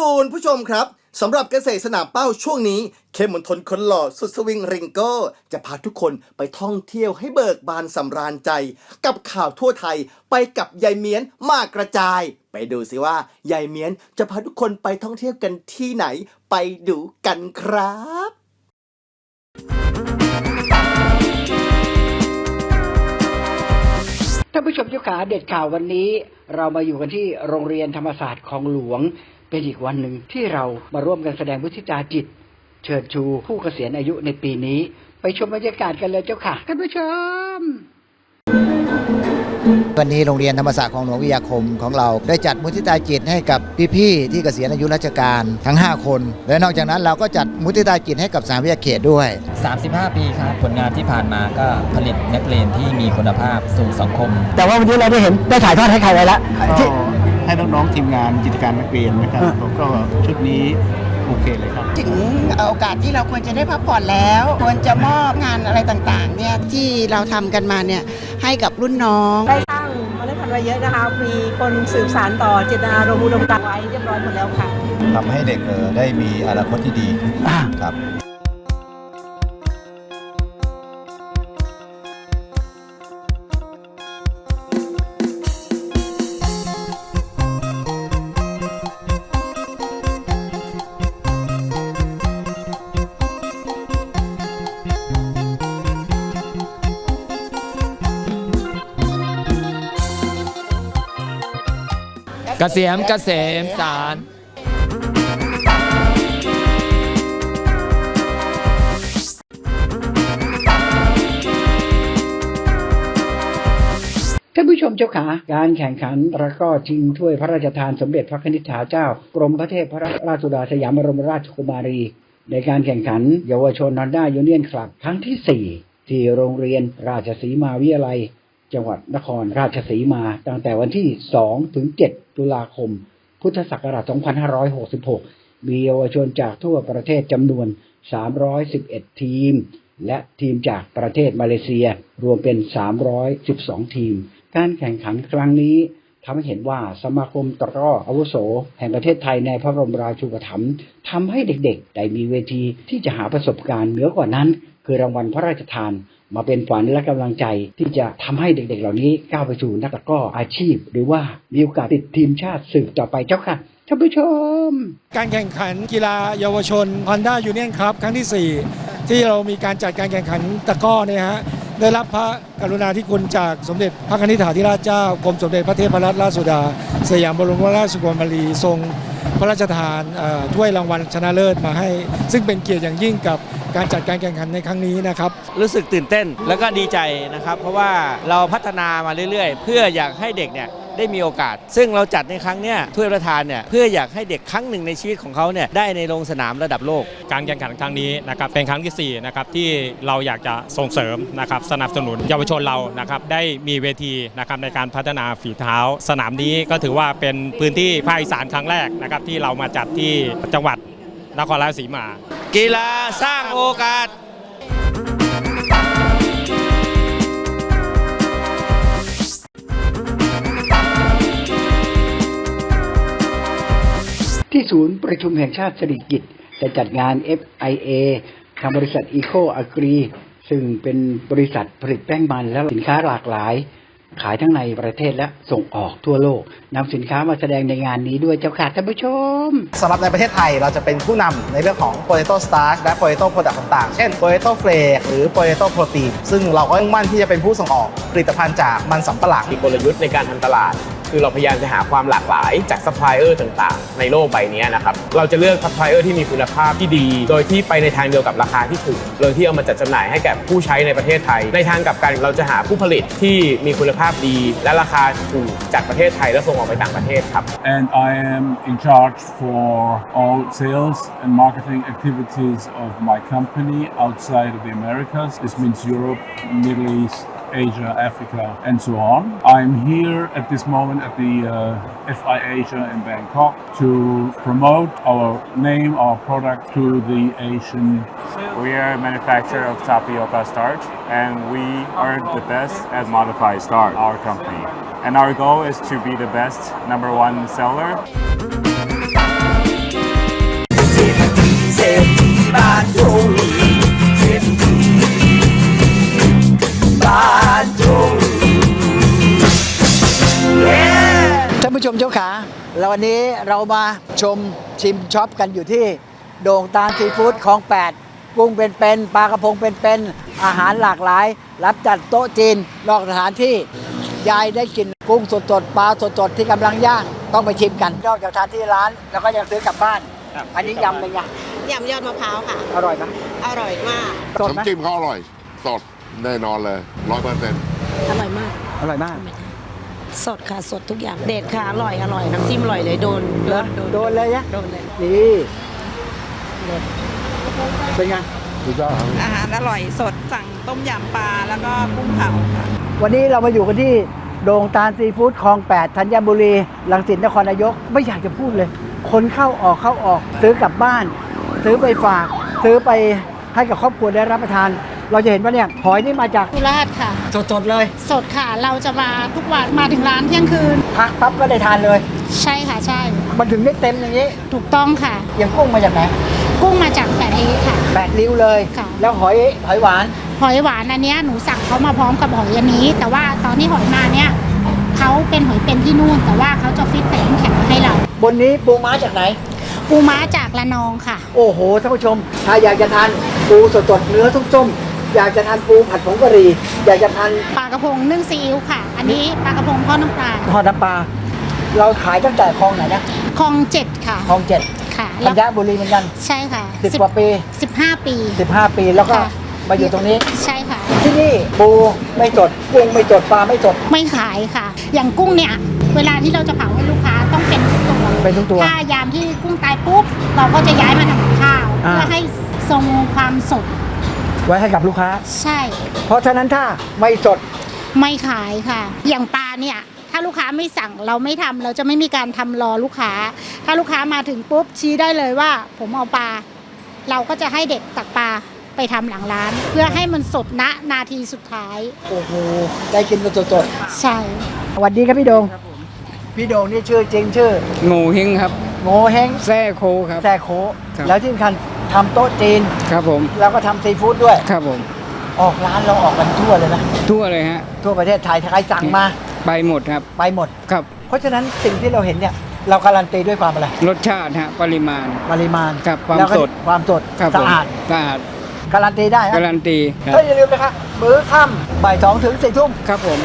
คุณผู้ชมครับสำหรับเกษตรสนามเป้าช่วงนี้ เข้มมนทนคนหล่อสุดสวิงริงโก้ จะพาทุกคนไปท่องเที่ยวให้เบิกบานสำราญใจ กับข่าวทั่วไทยไปกับยายเมียนมากกระจาย ไปดูสิว่ายายเมียนจะพาทุกคนไปท่องเที่ยวกันที่ไหน ไปดูกันครับท่านผู้ชมเจ้าขาเด็ดข่าววันนี้ เรามาอยู่กันที่โรงเรียนธรรมศาสตร์ของหลวง เป็นอีกวันหนึ่งที่เรามาร่วมกันแสดงวิทิตาจิต เชิญชูผู้เกษียณอายุในปีนี้ ไปชมบรรยากาศกันเลยเจ้าค่ะท่านผู้ชม วันนี้โรงเรียนธรรมศาสตร์ของหลวงวิทยาคมของเราได้จัดมุทิตาจิตให้กับพี่ๆที่เกษียณอายุราชการทั้ง 5 คน และนอกจากนั้นเราก็จัดมุทิตาจิตให้กับสามวิทยาเขตด้วย 35 ปีครับ ผลงานที่ผ่านมาก็ผลิตนักเรียนที่มีคุณภาพสู่สังคม แต่ว่าวันนี้เราได้เห็นได้ถ่ายทอดให้ใครไว้ละก็ที่ ให้น้องๆทีมงานกิจการนักเรียนนะครับอ่าผมก็ชุดนี้โอเคเลยครับ ถึงโอกาสที่เราควรจะได้พักผ่อนแล้ว ควรจะมอบงานอะไรต่างๆเนี่ยที่เราทำกันมาเนี่ยให้กับรุ่นน้องได้สร้างเมล็ดพันธุ์ไว้เยอะนะคะ มีคนสืบสานต่อเจตนารมณ์อุดมการณ์ไว้เรียบร้อยหมดแล้วค่ะทำให้เด็กเอ่อได้มีอนาคตที่ดีอ่าครับ กษมเกษมสารท่านผู้ชมเจ้าขาการแข่งขันตะก้อชิงถ้วยพระราชทานสมเด็จพระนิธิาเจ้า กรมพระเทพพระราชสุดาสยามบรมราชกุมารี ในการแข่งขันเยาวชนนอนด้ายูเนียนคลับครั้งที่ 4 ที่โรงเรียนราชสีมาวิทยาลัย จังหวัดนครราชสีมา ตั้งแต่วันที่ 2 ถึง 7 ตุลาคม พุทธศักราช 2566 มีเยาวชนจากทั่วประเทศจำนวน 311 ทีม และทีมจากประเทศมาเลเซีย รวมเป็น 312 ทีม การแข่งขันครั้งนี้ทำให้เห็นว่าสมาคมตะกร้ออาวุโส แห่งประเทศไทยในพระบรมราชูปถัมภ์ทำให้เด็กๆ ได้มีเวทีที่จะหาประสบการณ์เหนือกว่านั้น คือรางวัลพระราชทาน มาเป็นฝันและกำลังใจที่จะทำให้เด็กๆ เหล่านี้ก้าวไปสู่นักตะก้ออาชีพ หรือว่ามีโอกาสติดทีมชาติสืบต่อไปเจ้าค่ะท่านผู้ชม การแข่งขันกีฬาเยาวชน Honda Union Cup ครั้งที่ 4 ที่เรามีการจัดการแข่งขันตะก้อเนี่ยฮะได้รับพระกรุณาธิคุณจากสมเด็จพระนิธิถาธิราชเจ้ากรมสมเด็จพระเทพรัตนราชสุดา สยามบรมราชกุมารีทรงพระราชทานถ้วยรางวัลชนะเลิศมาให้ ซึ่งเป็นเกียรติอย่างยิ่งกับ การจัดการแข่งขันในครั้งนี้นะครับรู้สึกตื่นเต้นแล้วก็ดีใจนะครับ เพราะว่าเราพัฒนามาเรื่อยๆ เพื่ออยากให้เด็กเนี่ยได้มีโอกาส ซึ่งเราจัดในครั้งเนี้ยถ้วยประธานเนี่ยเพื่ออยากให้เด็กครั้งหนึ่งในชีวิตของเขาเนี่ยได้ในโรงสนามระดับโลก การแข่งขันครั้งนี้นะครับเป็นครั้งที่4นะครับที่เราอยากจะส่งเสริมนะครับสนับสนุนเยาวชนเรานะครับได้มีเวทีนะครับในการพัฒนาฝีเท้า สนามนี้ก็ถือว่าเป็นพื้นที่ภาคอีสานครั้งแรกนะครับที่เรามาจัดที่จังหวัด นครราชสีมา กีฬาสร้างโอกาสที่ศูนย์ประชุมแห่งชาติสิริกิติ์จะจัดงาน FIA ทางบริษัท Eco Agri ซึ่งเป็นบริษัทผลิตแป้งมันและสินค้าหลากหลาย ขายทั้งในประเทศและส่งออกทั่วโลกนำสินค้ามาแสดงในงานนี้ด้วยเจ้าค่ะท่านผู้ชมสำหรับในประเทศไทยเราจะเป็นผู้นำในเรื่องของ potato starch และ potato product ต่างๆ เช่น potato flake หรือ potato protein ซึ่งเราก็มุ่งมั่นที่จะเป็นผู้ส่งออกผลิตภัณฑ์จากมันสำปะหลังมีกลยุทธ์ในการทำตลาด คือเราพยายามจะหาความหลากหลายจากซัพพลายเออร์ต่างๆ ในโลกใบนี้นะครับ เราจะเลือกซัพพลายเออร์ที่มีคุณภาพที่ดี โดยที่ไปในทางเดียวกับราคาที่ถูกโดยที่เอามาจัดจำหน่ายให้แก่ผู้ใช้ในประเทศไทย ในทางกลับกันเราจะหาผู้ผลิตที่มีคุณภาพดี และราคาถูกจากประเทศไทยและส่งออกไปต่างประเทศครับ and I am in charge for all sales and marketing activities of my company outside of the Americas. This means Europe, Middle East, Asia, Africa, and so on. I'm here at this moment at the uh, FI Asia in Bangkok to promote our name, our product to the Asian. We are a manufacturer of tapioca starch and we are the best at modified starch, our company. And our goal is to be the best number one seller มเจ้าขาแล้ววันนี้เรามาชมชิมช็อปกันอยู่ที่ โด่งตาลซีฟู้ดของ 8 กุ้งเป็นๆปลากระพงเป็นๆอาหารหลากหลาย รับจัดโต๊ะจีนนอกสถานที่ยายได้กินกุ้งสดๆปลาสดๆที่กำลังย่างต้องไปชิมกันนอกจากทานที่ร้านแล้วก็ยังซื้อกลับบ้านอันนี้ยำเป็นไงยำยอดมะพร้าวค่ะ อร่อยไหมอร่อยมาก สดไหมน้ำจิ้มเขาอร่อย สดแน่นอนเลยร้อยเปอร์เซ็นต์อร่อยมาก อร่อยมาก สดค่ะสดทุกอย่างเด็ดค่ะอร่อยอร่อยน้ำจิ้มอร่อยเลยโดนโดนโดนเลยนะโดนเลยนี่เป็นไงอาหารอร่อยสดสั่งต้มยำปลาแล้วก็กุ้งเผาค่ะวันนี้เรามาอยู่กันที่โด่งตาลซีฟู้ดคลอง 8 ธัญบุรีลังสิตนครนายก ไม่อยากจะพูดเลย คนเข้าออกเข้าออก ซื้อกลับบ้าน ซื้อไปฝาก ซื้อไปให้กับครอบครัวได้รับประทาน เราจะเห็นว่าเนี่ยหอยนี่มาจากสุราษฎร์ค่ะ สดๆเลยสดค่ะ เราจะมาทุกวันมาถึงร้านเที่ยงคืน พักปั๊บก็ได้ทานเลย ใช่ค่ะใช่ มันถึงได้เต็มอย่างนี้ถูกต้องค่ะ อย่างกุ้งมาจากไหนกุ้งมาจากแปดริ้วค่ะ แปดริ้วเลย ค่ะ แล้วหอยหอยหวาน หอยหวานอันเนี้ยหนูสั่งเขามาพร้อมกับหอยอันนี้ แต่ว่าตอนที่หอยมาเนี่ยเขาเป็นหอยเป็นที่นู่น แต่ว่าเขาจะฟิตใส่น้ำแข็งมาให้เราบนนี้ปูม้าจากไหน ปูม้าจากละนองค่ะ โอ้โหท่านผู้ชม ถ้าอยากจะทานปูสดๆเนื้อส้มๆ อยากจะทานปูผัดผงกะหรี่อยากจะทานปลากระพงนึ่งซีอิ๊วค่ะ อันนี้ปลากระพงทอดน้ำปลาทอดน้ำปลาเราขายตั้งแต่คลองไหนนะคลองเจ็ดค่ะคลองเจ็ดค่ะธัญบุรีเหมือนกันใช่ค่ะสิบกว่าปีสิบห้าปี15ปีแล้วก็ค่ะมาอยู่ตรงนี้ใช่ค่ะ ที่นี่ปูไม่สดกุ้งไม่สดปลาไม่สดไม่ขายค่ะ อย่างกุ้งเนี่ยเวลาที่เราจะเผาให้ลูกค้าต้องเป็นทุกตัวเป็นทุกตัวถ้ายามที่กุ้งตายปุ๊บเราก็จะย้ายมาทำกับข้าวอ่าเพื่อให้ทรงความสด ไว้ให้กับลูกค้า ใช่ เพราะฉะนั้นถ้าไม่สด ไม่ขายค่ะ อย่างปลาเนี่ย ถ้าลูกค้าไม่สั่งเราไม่ทำเราจะไม่มีการทำรอลูกค้า ถ้าลูกค้ามาถึงปุ๊บชี้ได้เลยว่า ผมเอาปลา เราก็จะให้เด็กตักปลาไปทำหลังร้าน เพื่อให้มันสดณนาทีสุดท้าย โอ้โห ได้กินกันสดใช่ ๆสวัสดีครับพี่โดง พี่โดงนี่ชื่อจริงชื่อโง่เฮงครับ โงเฮงแซ่โคครับ แซ่โคครับ แล้วที่สำคัญทำโต๊ะจีน ครับผม แล้วก็ทำซีฟู้ดด้วย ครับผม ออกร้านเราออกกันทั่วเลยนะ ทั่วเลยฮะ ทั่วประเทศไทยใครสั่งมาไปหมดครับ ไปหมด ครับ เพราะฉะนั้นสิ่งที่เราเห็นเนี่ย เราการันตีด้วยความอะไร รสชาติฮะ ปริมาณ ปริมาณกับความแล้วก็สด ความสดครับสะผมอาดสะอาดการันตีได้ฮะการันตีครับก็อย่าลืมนะคะมื้อค่ำบ่ายสองถึงสี่ทุ่ม ครับผม